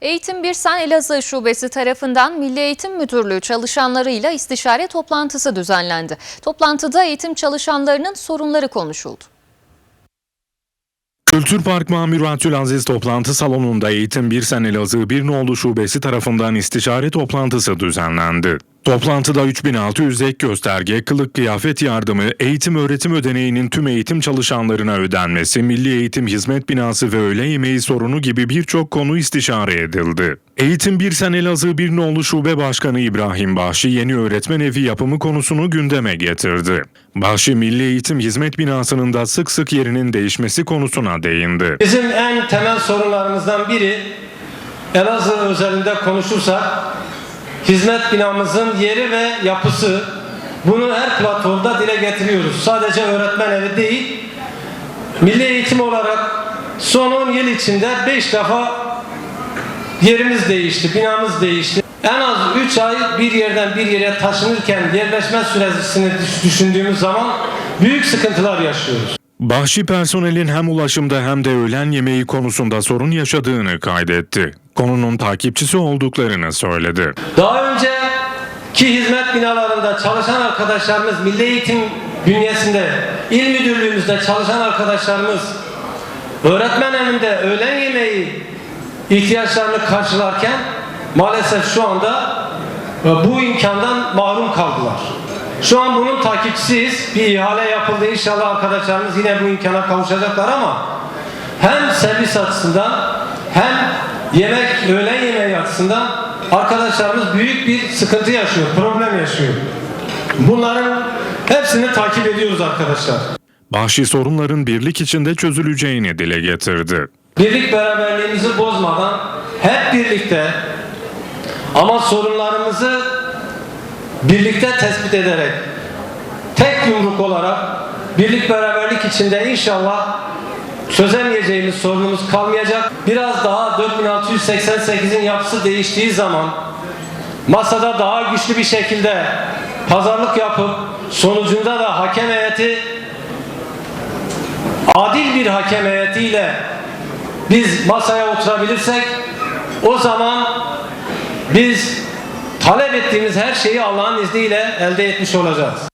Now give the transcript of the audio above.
Eğitim Birsen Elazığ Şubesi tarafından Milli Eğitim Müdürlüğü çalışanlarıyla istişare toplantısı düzenlendi. Toplantıda eğitim çalışanlarının sorunları konuşuldu. Kültür Park Mamur Abdülaziz toplantı salonunda Eğitim Birsen Elazığ Bir Nolu Şubesi tarafından istişare toplantısı düzenlendi. Toplantıda 3600 ek gösterge, kılık kıyafet yardımı, eğitim öğretim ödeneğinin tüm eğitim çalışanlarına ödenmesi, Milli Eğitim Hizmet Binası ve öğle yemeği sorunu gibi birçok konu istişare edildi. Eğitim Birsen Elazığ Bir Nolu Şube Başkanı İbrahim Bahşi yeni öğretmen evi yapımı konusunu gündeme getirdi. Bahşi Milli Eğitim Hizmet Binası'nın da sık sık yerinin değişmesi konusuna değindi. Bizim en temel sorunlarımızdan biri Elazığ özelinde konuşursak hizmet binamızın yeri ve yapısı. Bunu her platformda dile getiriyoruz. Sadece öğretmen evi değil, milli eğitim olarak son 10 yıl içinde 5 defa yerimiz değişti, binamız değişti. En az 3 ay bir yerden bir yere taşınırken yerleşme süresini düşündüğümüz zaman büyük sıkıntılar yaşıyoruz. Bahşi personelin hem ulaşımda hem de öğlen yemeği konusunda sorun yaşadığını kaydetti. Konunun takipçisi olduklarını söyledi. Daha önceki hizmet binalarında çalışan arkadaşlarımız, milli eğitim bünyesinde, il müdürlüğümüzde çalışan arkadaşlarımız, öğretmen evinde öğlen yemeği ihtiyaçlarını karşılarken maalesef şu anda e, bu imkandan mahrum kaldılar. Şu an bunun takipçisiyiz. Bir ihale yapıldı. İnşallah arkadaşlarımız yine bu imkana kavuşacaklar ama hem servis açısından hem yemek, öğlen yemeği açısından arkadaşlarımız büyük bir sıkıntı yaşıyor, problem yaşıyor. Bunların hepsini takip ediyoruz arkadaşlar. Bahşi sorunların birlik içinde çözüleceğini dile getirdi. Birlik beraberliğimizi bozmadan hep birlikte ama sorunlarımızı birlikte tespit ederek tek yumruk olarak birlik beraberlik içinde inşallah çözemeyeceğimiz sorunumuz kalmayacak. Biraz daha 4688'in yapısı değiştiği zaman masada daha güçlü bir şekilde pazarlık yapıp sonucunda da hakem heyeti adil bir hakem heyetiyle biz masaya oturabilirsek o zaman biz talep ettiğimiz her şeyi Allah'ın izniyle elde etmiş olacağız.